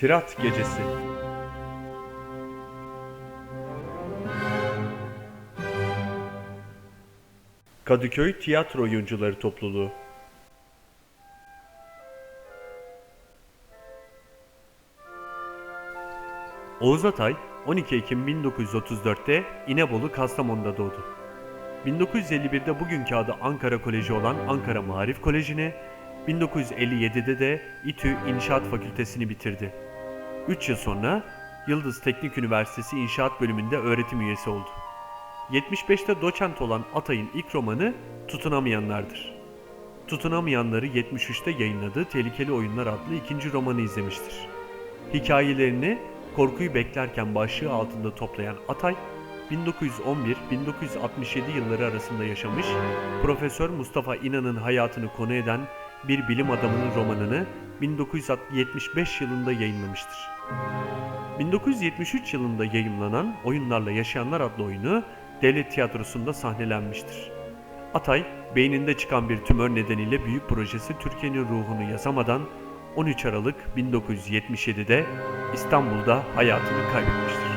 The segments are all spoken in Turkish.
Tirat Gecesi Kadıköy Tiyatro Oyuncuları Topluluğu Oğuz Atay 12 Ekim 1934'te İnebolu Kastamonu'da doğdu. 1951'de bugünkü adı Ankara Koleji olan Ankara Maarif Koleji'ni, 1957'de de İTÜ İnşaat Fakültesini bitirdi. 3 yıl sonra Yıldız Teknik Üniversitesi İnşaat Bölümünde öğretim üyesi oldu. 75'te doçent olan Atay'ın ilk romanı Tutunamayanlardır. Tutunamayanları 73'te yayınladığı Tehlikeli Oyunlar adlı ikinci romanı izlemiştir. Hikayelerini korkuyu beklerken başlığı altında toplayan Atay, 1911-1967 yılları arasında yaşamış, Profesör Mustafa İnan'ın hayatını konu eden bir bilim adamının romanını 1975 yılında yayınlamıştır. 1973 yılında yayımlanan Oyunlarla Yaşayanlar adlı oyunu devlet tiyatrosunda sahnelenmiştir. Atay, beyninde çıkan bir tümör nedeniyle büyük projesi Türkiye'nin ruhunu yazamadan 13 Aralık 1977'de İstanbul'da hayatını kaybetmiştir.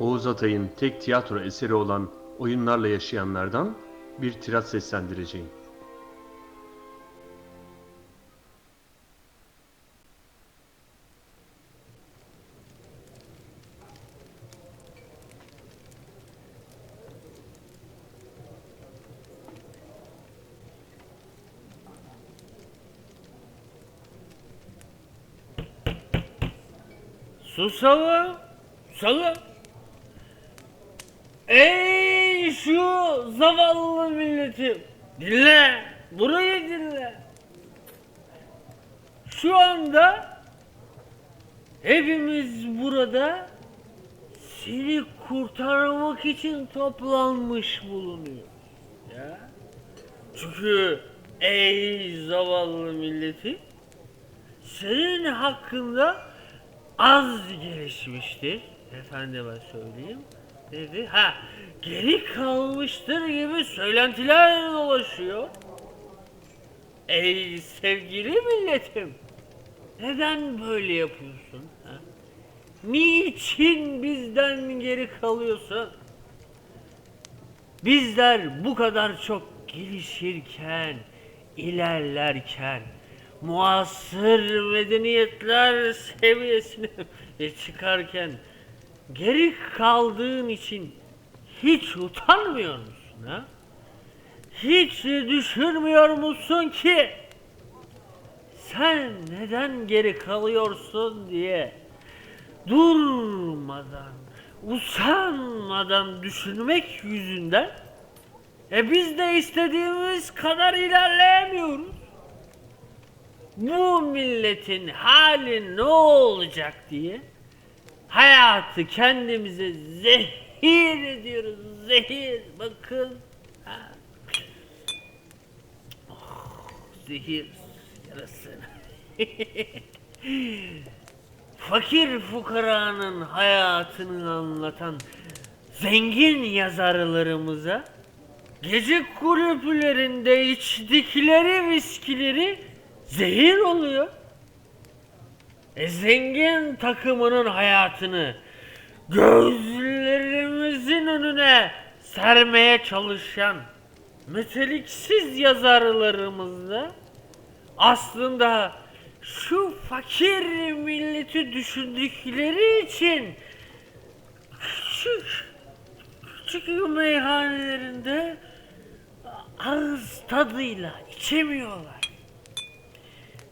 Oğuz Atay'ın tek tiyatro eseri olan Oyunlarla Yaşayanlardan bir tirat seslendireceğim. Susalım. Susalım. Ey şu zavallı milletim. Dinle. Burayı dinle. Şu anda hepimiz burada seni kurtarmak için toplanmış bulunuyor. Ya. Çünkü ey zavallı milletim senin hakkında az gelişmiştir. Efendime söyleyeyim. Dedi. Ha, geri kalmıştır gibi söylentiler dolaşıyor. Ey sevgili milletim. Neden böyle yapıyorsun? Ha? Niçin bizden geri kalıyorsun? Bizler bu kadar çok gelişirken, ilerlerken, muasır medeniyetler seviyesine çıkarken geri kaldığın için hiç utanmıyor musun ha? Hiç düşünmüyor musun ki sen neden geri kalıyorsun diye durmadan, usanmadan düşünmek yüzünden e biz de istediğimiz kadar ilerleyemiyoruz. Bu milletin hali ne olacak diye hayatı kendimize zehir ediyoruz. Zehir bakın. Oh, zehir yarası. Fakir fukaranın hayatını anlatan zengin yazarlarımıza gece kulüplerinde içtikleri viskileri zehir oluyor. E zengin takımının hayatını gözlerimizin önüne sermeye çalışan meteliksiz yazarlarımız da aslında şu fakir milleti düşündükleri için küçük küçük meyhanelerinde ağız tadıyla içemiyorlar.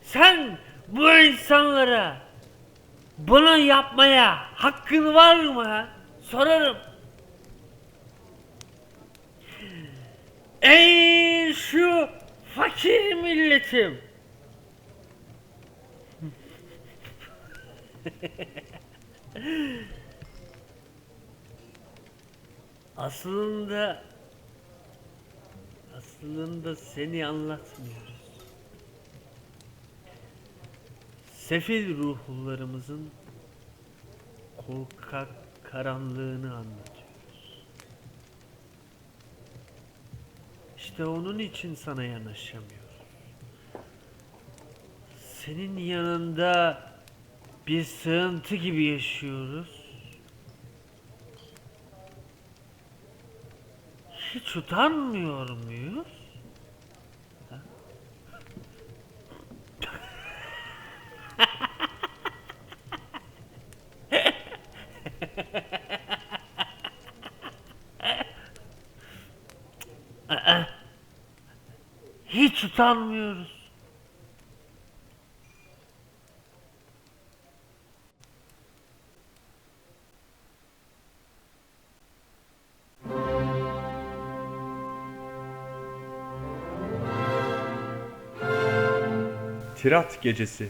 Sen bu insanlara bunu yapmaya hakkın var mı? Sorarım. Ey şu fakir milletim. aslında aslında seni anlatmıyoruz. Sefil ruhlarımızın korkak karanlığını anlatıyoruz. İşte onun için sana yanaşamıyorum. Senin yanında bir sığıntı gibi yaşıyoruz. Hiç utanmıyor muyuz? Hiç utanmıyoruz. Tirat Gecesi